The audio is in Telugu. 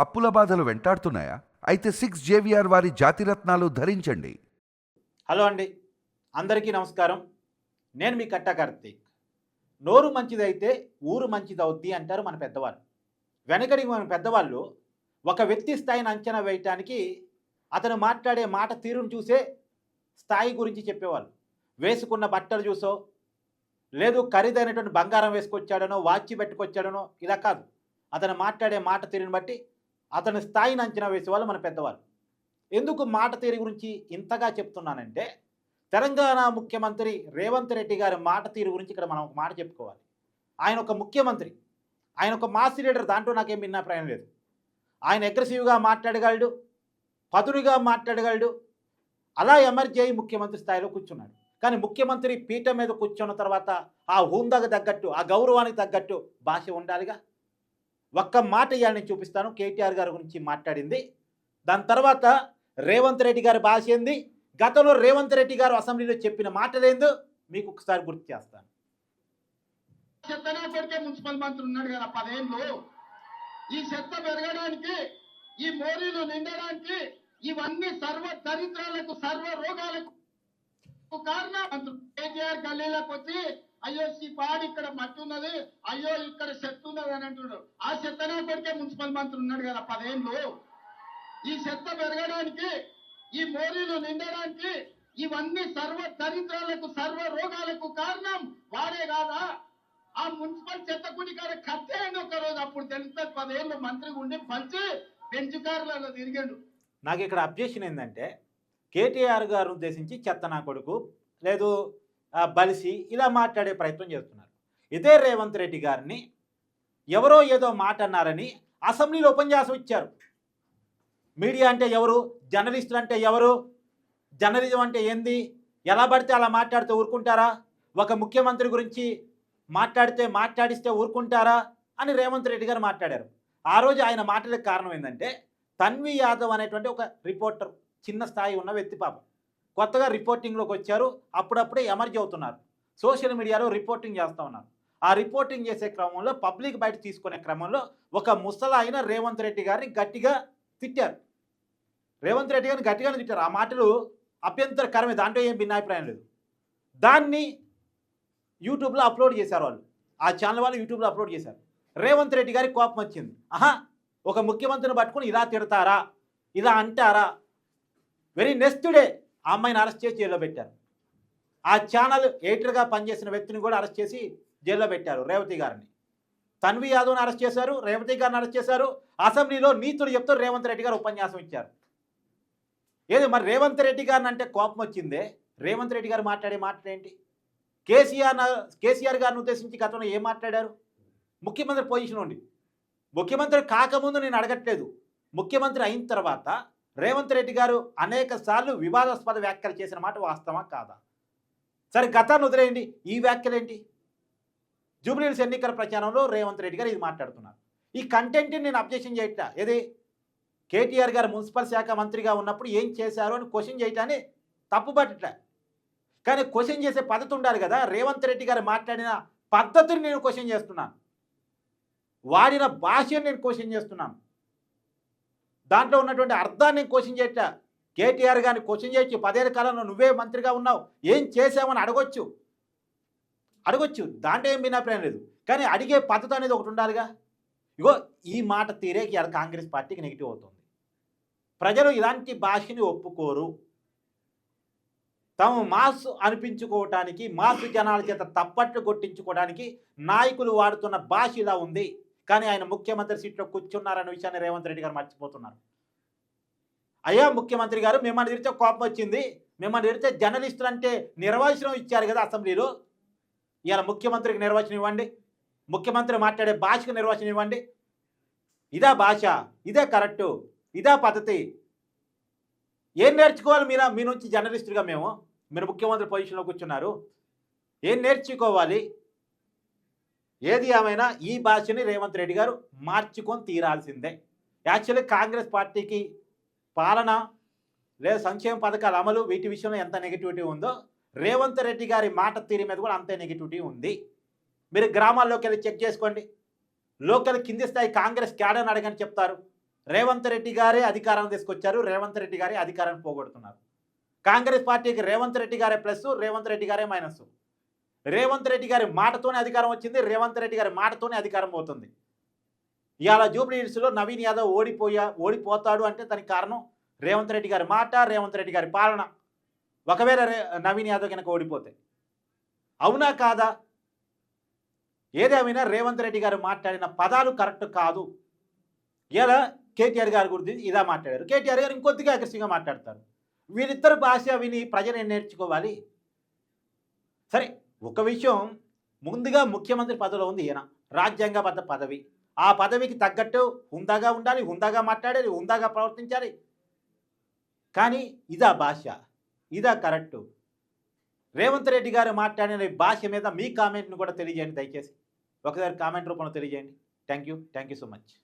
అప్పుల బాధలు వెంటాడుతున్నాయా? అయితే సిక్స్ జేవిఆర్ వారి జాతిరత్నాలు ధరించండి. హలో అండి. అందరికీ నమస్కారం. నేను మీ కట్ట కార్తీక్. నోరు మంచిదైతే ఊరు మంచిదవుద్ది అంటారు మన పెద్దవాళ్ళు. వెనకడి మన పెద్దవాళ్ళు ఒక వ్యక్తి స్థాయిని అంచనా వేయటానికి అతను మాట్లాడే మాట తీరును చూసే స్థాయి గురించి చెప్పేవాళ్ళు. వేసుకున్న బట్టలు చూసో లేదు ఖరీదైనటువంటి బంగారం వేసుకొచ్చాడనో వాచి పెట్టుకొచ్చాడనో ఇలా కాదు. అతను మాట్లాడే మాట తీరుని బట్టి అతని స్థాయిని అంచనా వేసేవాళ్ళు మన పెద్దవాళ్ళు. ఎందుకు మాట తీరు గురించి ఇంతగా చెప్తున్నానంటే తెలంగాణ ముఖ్యమంత్రి రేవంత్ రెడ్డి గారి మాట తీరు గురించి ఇక్కడ మనం ఒక మాట చెప్పుకోవాలి. ఆయన ఒక ముఖ్యమంత్రి. ఆయన ఒక మాస్ లీడర్ దాంట్లో నాకేం భిన్నాభిప్రాయం లేదు. ఆయన అగ్రెసివ్గా మాట్లాడగలడు పదునుగా మాట్లాడగలడు అలా ఎమర్జీ ముఖ్యమంత్రి స్థాయిలో కూర్చున్నాడు. కానీ ముఖ్యమంత్రి పీఠం మీద కూర్చున్న తర్వాత ఆ హుందాకు తగ్గట్టు ఆ గౌరవానికి తగ్గట్టు భాష ఉండాలిగా? ఒక్క మాట ఇవాళ చూపిస్తాను. కేటీఆర్ గారి గురించి మాట్లాడింది. దాని తర్వాత రేవంత్ రెడ్డి గారి భాష ఏంది? గతంలో రేవంత్ రెడ్డి గారు అసెంబ్లీలో చెప్పిన మాటలేందో మీకు ఒకసారి గుర్తు చేస్తాను. చెత్తనా కొడికే మున్సిపల్ మంత్రి ఉన్నాడు కదా పదేళ్ళు ఈ చెత్త పెరగడానికి ఈ మోరీలు నిండడానికి ఇవన్నీ సర్వ దరిద్రాలకు సర్వ రోగాలకు కారణం. కేటీఆర్ గల్లీలకు వచ్చి అయ్యో ఈ పాడి ఇక్కడ మట్టి ఉన్నది అయ్యో ఇక్కడ చెత్త ఉన్నది అని అంటున్నాడు. ఆ చెత్తనే కొడికే మున్సిపల్ మంత్రి ఉన్నాడు కదా పదేళ్ళు. ఈ చెత్త పెరగడానికి ఈ మోరీలు నిండడానికి ఇవన్నీ సర్వ దరిద్రాలకు సర్వ రోగాలకు కారణం వాడే కాదా? ఆ మున్సిపల్ చెత్త కుడి కాడ కట్టేయండి ఒక రోజు అప్పుడు తెలుస్తుంది పదేళ్ళు మంత్రి ఉండి పంచి పెంచుకారులలో తిరిగాడు. నాకు ఇక్కడ అబ్జెక్షన్ ఏంటంటే కేటీఆర్ గారు ఉద్దేశించి చెత్త నా కొడుకు లేదు బలిసి ఇలా మాట్లాడే ప్రయత్నం చేస్తున్నారు. ఇదే రేవంత్ రెడ్డి గారిని ఎవరో ఏదో మాట అన్నారని అసెంబ్లీలో ఉపన్యాసం ఇచ్చారు. మీడియా అంటే ఎవరు? జర్నలిస్టులు అంటే ఎవరు? జర్నలిజం అంటే ఏంది? ఎలా పడితే అలా మాట్లాడితే ఊరుకుంటారా? ఒక ముఖ్యమంత్రి గురించి మాట్లాడితే మాట్లాడిస్తే ఊరుకుంటారా? అని రేవంత్ రెడ్డి గారు మాట్లాడారు. ఆ రోజు ఆయన మాటలకు కారణం ఏంటంటే తన్వి యాదవ్ అనేటువంటి ఒక రిపోర్టర్ చిన్న స్థాయి ఉన్న వ్యక్తి పాపం. కొత్తగా రిపోర్టింగ్లోకి వచ్చారు అప్పుడప్పుడే ఎమర్జీ అవుతున్నారు. సోషల్ మీడియాలో రిపోర్టింగ్ చేస్తూ ఉన్నారు. ఆ రిపోర్టింగ్ చేసే క్రమంలో పబ్లిక్ బయట తీసుకునే క్రమంలో ఒక ముసలాయన రేవంత్ రెడ్డి గారిని గట్టిగా తిట్టారు. రేవంత్ రెడ్డి గారిని గట్టిగానే తిట్టారు. ఆ మాటలు అభ్యంతరకరమే దాంట్లో ఏం భిన్నాభిప్రాయం లేదు. దాన్ని యూట్యూబ్లో అప్లోడ్ చేశారు వాళ్ళు. ఆ ఛానల్ వాళ్ళు యూట్యూబ్లో అప్లోడ్ చేశారు. రేవంత్ రెడ్డి గారికి కోపం వచ్చింది. ఆహా ఒక ముఖ్యమంత్రిని పట్టుకుని ఇలా తిడతారా? ఇలా అంటారా? వెరీ నెక్స్ట్ డే ఆ అమ్మాయిని అరెస్ట్ చేసి జైల్లో పెట్టారు. ఆ ఛానల్ ఎడిటర్గా పనిచేసిన వ్యక్తిని కూడా అరెస్ట్ చేసి జైల్లో పెట్టారు రేవతి గారిని. తన్వి యాదవ్ని అరెస్ట్ చేశారు రేవతి గారిని అరెస్ట్ చేశారు అసెంబ్లీలో నీతులు చెప్తూ రేవంత్ రెడ్డి గారు ఉపన్యాసం ఇచ్చారు. ఏది మరి రేవంత్ రెడ్డి గారిని అంటే కోపం వచ్చిందే? రేవంత్ రెడ్డి గారు మాట్లాడే మాట ఏంటి? కేసీఆర్ కేసీఆర్ గారిని ఉద్దేశించి గతంలో ఏం మాట్లాడారు? ముఖ్యమంత్రి పొజిషన్ ఉండి. ముఖ్యమంత్రి కాకముందు నేను అడగట్లేదు. ముఖ్యమంత్రి అయిన తర్వాత రేవంత్ రెడ్డి గారు అనేక సార్లు వివాదాస్పద వ్యాఖ్యలు చేసిన మాట వాస్తవా కాదా? సరే గతాన్ని వదిలేయండి. ఈ వ్యాఖ్యలు ఏంటి జూబ్లీహిల్స్ ఎన్నికల ప్రచారంలో రేవంత్ రెడ్డి గారు ఇది మాట్లాడుతున్నారు. ఈ కంటెంట్ని నేను అబ్జెక్షన్ చేయట ఏది? కేటీఆర్ గారు మున్సిపల్ శాఖ మంత్రిగా ఉన్నప్పుడు ఏం చేశారు అని క్వశ్చన్ చేయటాన్ని తప్పుపట్టట్లే. కానీ క్వశ్చన్ చేసే పద్ధతి ఉండాలి కదా. రేవంత్ రెడ్డి గారు మాట్లాడిన పద్ధతిని నేను క్వశ్చన్ చేస్తున్నాను. వాడిన భాషను నేను క్వశ్చన్ చేస్తున్నాను. దాంట్లో ఉన్నటువంటి అర్థాన్ని క్వశ్చన్ చేయట కేటీఆర్ గారిని క్వశ్చన్ చేయొచ్చు పదేళ్ళ కాలంలో నువ్వే మంత్రిగా ఉన్నావు. ఏం చేసావని అడగొచ్చు. అడగొచ్చు. దాంట్లో ఏం భిన్నాభిప్రాయం లేదు. కానీ అడిగే పద్ధతి అనేది ఒకటి ఉండాలిగా. ఇగో ఈ మాట తీరే ఇవాళ కాంగ్రెస్ పార్టీకి నెగిటివ్ అవుతుంది. ప్రజలు ఇలాంటి భాషని ఒప్పుకోరు. తాము మాస్ అనిపించుకోవటానికి మాస్ జనాల చేత తప్పట్లు కొట్టించుకోవడానికి నాయకులు వాడుతున్న భాష ఇలా ఉంది. కానీ ఆయన ముఖ్యమంత్రి సీట్లో కూర్చున్నారన్న విషయాన్ని రేవంత్ రెడ్డి గారు మర్చిపోతున్నారు. అయ్యా ముఖ్యమంత్రి గారు మిమ్మల్ని తిరిగితే కోపం వచ్చింది. మిమ్మల్ని తిరిగితే జర్నలిస్టులు అంటే నిర్వచనం ఇచ్చారు కదా అసెంబ్లీలో. ఇవాళ ముఖ్యమంత్రికి నిర్వచనం ఇవ్వండి. ముఖ్యమంత్రి మాట్లాడే భాషకు నిర్వచనం ఇవ్వండి. ఇదా భాష ఇదే కరెక్టు ఇదా పద్ధతి. ఏం నేర్చుకోవాలి మీరు మీ నుంచి జర్నలిస్టులుగా మేము. మీరు ముఖ్యమంత్రి పొజిషన్లో కూర్చున్నారు. ఏం నేర్చుకోవాలి? ఏది ఏమైనా ఈ భాషని రేవంత్ రెడ్డి గారు మార్చుకొని తీరాల్సిందే. యాక్చువల్లీ కాంగ్రెస్ పార్టీకి పాలన లేదా సంక్షేమ పథకాల అమలు వీటి విషయంలో ఎంత నెగిటివిటీ ఉందో రేవంత్ రెడ్డి గారి మాట తీరు మీద కూడా అంతే నెగిటివిటీ ఉంది. మీరు గ్రామాల్లోకి వెళ్ళి చెక్ చేసుకోండి. లోకల్ కింది స్థాయి కాంగ్రెస్ క్యాడర్ని అడగని చెప్తారు. రేవంత్ రెడ్డి గారే అధికారం తీసుకొచ్చారు. రేవంత్ రెడ్డి గారే అధికారాన్ని పోగొడుతున్నారు. కాంగ్రెస్ పార్టీకి రేవంత్ రెడ్డి గారే ప్లస్ రేవంత్ రెడ్డి గారే మైనస్. రేవంత్ రెడ్డి గారి మాటతోనే అధికారం వచ్చింది రేవంత్ రెడ్డి గారి మాటతోనే అధికారం పోతుంది. ఇవాళ జూబ్లీ హిల్స్లో నవీన్ యాదవ్ ఓడిపోయా ఓడిపోతాడు అంటే దానికి కారణం రేవంత్ రెడ్డి గారి మాట రేవంత్ రెడ్డి గారి పాలన. ఒకవేళ రే నవీన్ యాదవ్ కనుక ఓడిపోతే. అవునా కాదా? ఏదేమైనా రేవంత్ రెడ్డి గారు మాట్లాడిన పదాలు కరెక్ట్ కాదు. ఇలా కేటీఆర్ గారి గురించి ఇదా మాట్లాడారు. కేటీఆర్ గారు ఇంకొద్దిగా అగ్రెసివ్గా మాట్లాడతారు. వీరిద్దరు భాష విని ప్రజలు నేర్చుకోవాలి? సరే ఒక విషయం ముందుగా ముఖ్యమంత్రి పదవిలో ఉంది ఈయన రాజ్యాంగబద్ధ పదవి. ఆ పదవికి తగ్గట్టు హుందాగా ఉండాలి హుందాగా మాట్లాడాలి హుందాగా ప్రవర్తించాలి. కానీ ఇదా భాష ఇదా కరెక్టు. రేవంత్ రెడ్డి గారు మాట్లాడిన ఈ భాష మీద మీ కామెంట్ను కూడా తెలియజేయండి దయచేసి. ఒకసారి కామెంట్ రూపంలో తెలియజేయండి. Thank you thank you so much.